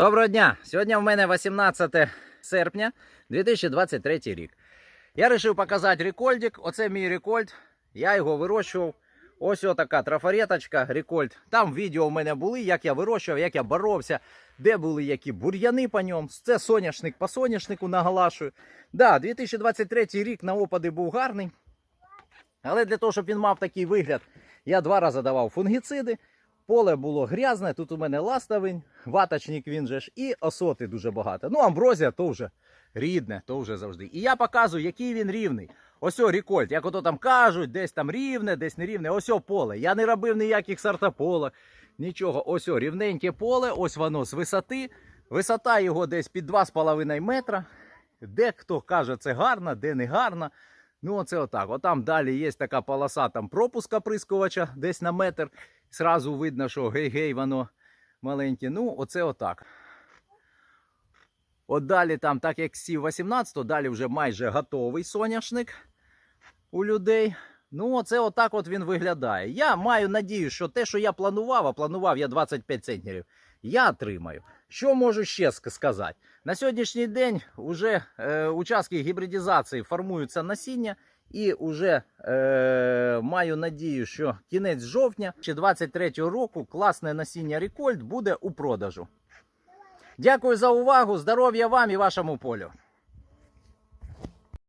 Доброго дня! Сьогодні в мене 18 серпня 2023 рік. Я вирішив показати рекольдик. Оце мій рекольд. Я його вирощував. Ось така трафареточка, рекольд. Там відео в мене були, як я вирощував, як я боровся, де були які бур'яни по ньому. Це соняшник по соняшнику наголошую. Да, 2023 рік на опади був гарний. Але для того, щоб він мав такий вигляд, я два рази давав фунгіциди. Поле було грязне, тут у мене ластовень, ваточник він же ж, і осоти дуже багато. Ну, амброзія то вже рідне, то вже завжди. І я показую, який він рівний. Ось о, рекольт, як ото там кажуть, десь там рівне, десь не рівне. Ось о поле. Я не робив ніяких сортопола, нічого. Ось о, рівненьке поле, ось воно з висоти. Висота його десь під 2,5 метра. Де хто каже, це гарно, де не гарно. Ну, оце отак. Отам далі є така полоса там пропуска прискувача десь на метр. Зразу видно, що гей-гей, воно маленьке. Ну, оце отак. От далі там, так як сів 18, то далі вже майже готовий соняшник у людей. Ну, оце отак от він виглядає. Я маю надію, що те, що я планував, а планував я 25 центнерів, я отримаю. Що можу ще сказати? На сьогоднішній день вже е, участки гібридизації формуються насіння, і вже е, маю надію, що кінець жовтня чи 23 року класне насіння Рекольд буде у продажу. Дякую за увагу. Здоров'я вам і вашому полю.